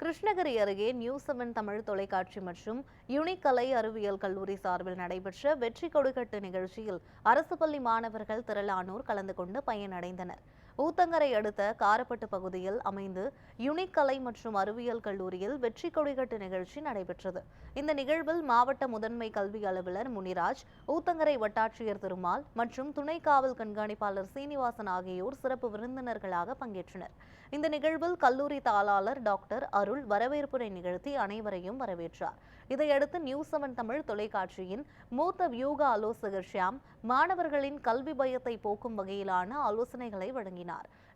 கிருஷ்ணகிரி அருகே new seven Tamil தொலைக்காட்சி மற்றும் யுனிக் கலை அறிவியல் கல்லூரி சார்பில் நடைபெற்ற வெற்றி கொடுக்கட்டு நிகழ்ச்சியில் அரசு பள்ளி மாணவர்கள் திரளானோர் கலந்து கொண்டு பயனடைந்தனர். ஊத்தங்கரை அடுத்த காரப்பட்டு பகுதியில் அமைந்து யுனிக் கலை மற்றும் அறிவியல் கல்லூரியில் வெற்றி கொடிகட்டு நிகழ்ச்சி நடைபெற்றது. இந்த நிகழ்வில் மாவட்ட முதன்மை கல்வி அலுவலர் முனிராஜ் ஊத்தங்கரை வட்டாட்சியர் திருமால் மற்றும் துணை காவல் கண்காணிப்பாளர் சீனிவாசன் ஆகியோர் சிறப்பு விருந்தினர்களாக பங்கேற்றனர். இந்த நிகழ்வில் கல்லூரி தாளாளர் டாக்டர் அருள் வரவேற்புரை நிகழ்த்தி அனைவரையும் வரவேற்றார். இதையடுத்து நியூஸ் செவன் தமிழ் தொலைக்காட்சியின் மூத்த வியூக ஆலோசகர் ஷியாம் மாணவர்களின் கல்வி பயத்தை போக்கும் வகையிலான ஆலோசனைகளை வழங்கினார்.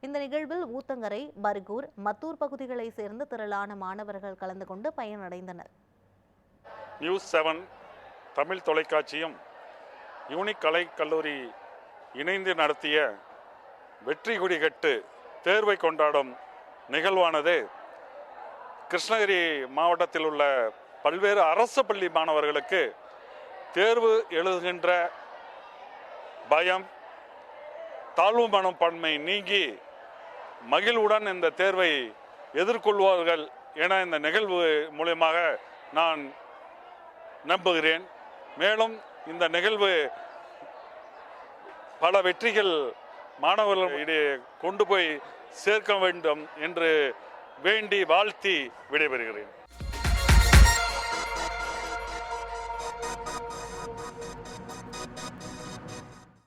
இந்த நிகழ்வில் ஊத்தங்கரை பர்கூர் மத்தூர் பகுதிகளை சேர்ந்த திரளான மாணவர்கள் கலந்து கொண்டு பயனடைந்தனர். நியூஸ் செவன் தமிழ் தொலைக்காட்சியும் யூனிக் கலை கல்லூரி இணைந்து நடத்திய வெற்றி கொடிகட்டு தேர்வை கொண்டாடும் நிகழ்வானது கிருஷ்ணகிரி மாவட்டத்தில் உள்ள பல்வேறு அரசு பள்ளி மாணவர்களுக்கு தேர்வு எழுதுகின்ற பயம் தாழ்வு மனப்பான்மை நீங்கி மகிழ்வுடன் இந்த தேர்வை எதிர்கொள்வார்கள் என இந்த நிகழ்வு மூலியமாக நான் நம்புகிறேன். மேலும் இந்த நிகழ்வு பல வெற்றிகள் மாணவர்களிடையே கொண்டு போய் சேர்க்க வேண்டும் என்று வேண்டி வாழ்த்தி விடைபெறுகிறேன்.